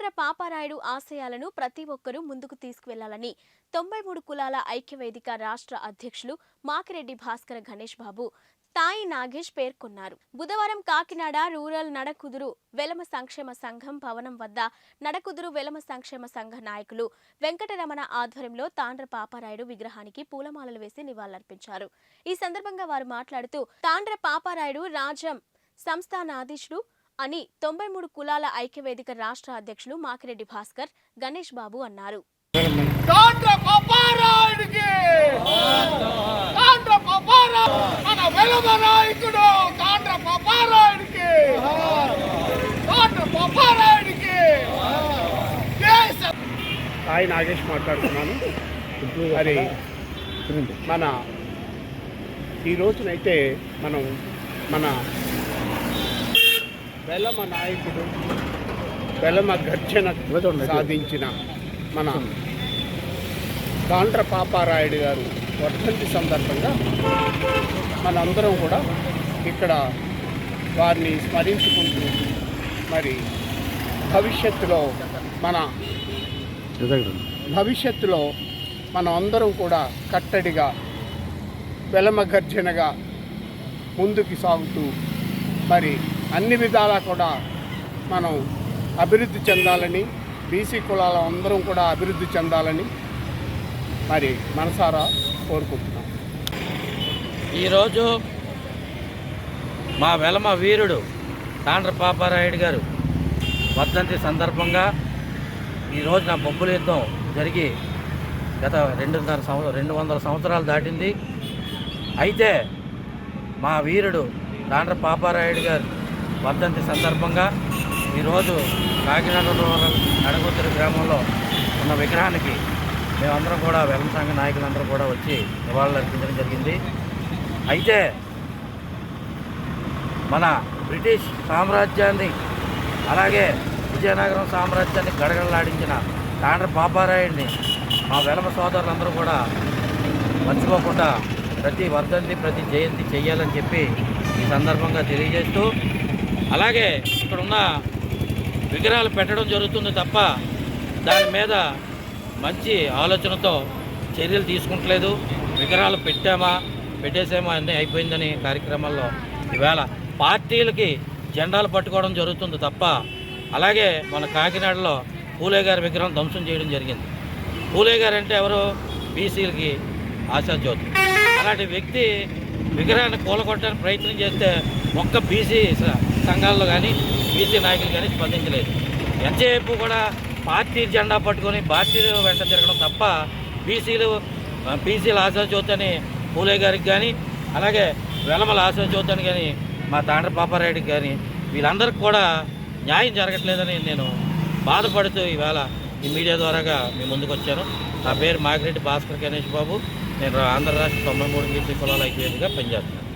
తాండ్ర పాపారాయుడు ఆశయాలను ప్రతి ఒక్కరూ ముందుకు తీసుకువెళ్ళాలని తొంభై మూడు కులాల ఐక్యవేదిక రాష్ట్ర అధ్యక్షులు మాకిరెడ్డి భాస్కర గణేష్ బాబు తాయి నాగేష్ పేర్కొన్నారు. బుధవారం కాకినాడ రూరల్ నడకుదురు వెలమ సంక్షేమ సంఘం భవనం వద్ద నడకుదురు వెలమ సంక్షేమ సంఘ నాయకులు వెంకటరమణ ఆధ్వర్యంలో తాండ్ర పాపారాయుడు విగ్రహానికి పూలమాలలు వేసి నివాళులర్పించారు. ఈ సందర్భంగా వారు మాట్లాడుతూ తాండ్ర పాపారాయుడు రాజం సంస్థానాధీశుడు అని తొంభై మూడు కులాల ఐక్యవేదిక రాష్ట్ర అధ్యక్షులు మాకిరెడ్డి భాస్కర్ గణేష్ బాబు అన్నారు. సాయి నాగేష్ మాట్లాడుతున్నాను. మరి మన ఈ రోజునైతే మనం మన వెలమ నాయకుడు వెలమ గర్జన సాధించిన మన కాండ్ర పాపారాయుడు గారు వర్ధంతి సందర్భంగా మనందరం కూడా ఇక్కడ వారిని స్మరించుకుంటూ మరి భవిష్యత్తులో మన భవిష్యత్తులో మనం అందరం కూడా కట్టడిగా వెలమ గర్జనగా ముందుకు సాగుతూ మరి అన్ని విధాలా కూడా మనం అభివృద్ధి చెందాలని బీసీ కులాల అందరం కూడా అభివృద్ధి చెందాలని మరి మనసారా కోరుకుంటున్నాం. ఈరోజు మా వెలమ వీరుడు తాండ్ర పాపారాయుడు గారు వర్ధంతి సందర్భంగా ఈరోజు నా బొబ్బుల యుద్ధం జరిగి గత రెండున్నర సంవత్సరం రెండు వందల సంవత్సరాలు దాటింది. అయితే మా వీరుడు తాండ్ర పాపారాయుడు గారు వర్ధంతి సందర్భంగా ఈరోజు కాకినాడ రూరల్ గ్రామంలో ఉన్న విగ్రహానికి మేమందరం కూడా వెలం సంఘ నాయకులందరూ కూడా వచ్చి నివాళులు అర్పించడం జరిగింది. అయితే మన బ్రిటిష్ సామ్రాజ్యాన్ని అలాగే విజయనగరం సామ్రాజ్యాన్ని గడగడలాడించిన తాండ్ర బాబారాయుడిని మా వెలమ సోదరులందరూ కూడా మర్చిపోకుండా ప్రతి వర్ధంతి ప్రతి జయంతి చెయ్యాలని చెప్పి ఈ సందర్భంగా తెలియజేస్తూ అలాగే ఇక్కడున్న విగ్రహాలు పెట్టడం జరుగుతుంది తప్ప దాని మీద మంచి ఆలోచనతో చర్యలు తీసుకుంటలేదు. విగ్రహాలు పెట్టామా పెట్టేసామా అన్నీ అయిపోయిందని కార్యక్రమాల్లో ఈవేళ పార్టీలకి జెండాలు పట్టుకోవడం జరుగుతుంది తప్ప అలాగే మన కాకినాడలో పూలే గారి విగ్రహం ధ్వంసం చేయడం జరిగింది. పూలే గారు అంటే ఎవరు? బీసీలకి ఆశాజ్యోతి. అలాంటి వ్యక్తి విగ్రహాన్ని కూలగొట్టడానికి ప్రయత్నం చేస్తే ఒక్క బీసీ సంఘాల్లో కానీ బీసీ నాయకులు కానీ స్పందించలేదు. ఎంతసేపు కూడా పార్టీ జెండా పట్టుకొని పార్టీలు వెంట తిరగడం తప్ప బీసీలు బీసీల ఆశాజ్యోతి అని పూలే గారికి కానీ అలాగే వెలమల ఆశాజ్యోతి అని కానీ మా తాండ్ర పాపారాయుడికి కానీ వీళ్ళందరికీ కూడా న్యాయం జరగట్లేదని నేను బాధపడుతూ ఈవేళ ఈ మీడియా ద్వారాగా మీ ముందుకు వచ్చాను. నా పేరు మాగిరెడ్డి భాస్కర్ గణేష్ బాబు. నేను ఆంధ్ర రాష్ట్ర తొంభై మూడు బీసీ కులాల ఐక్యవేదిగా పనిచేస్తున్నాను.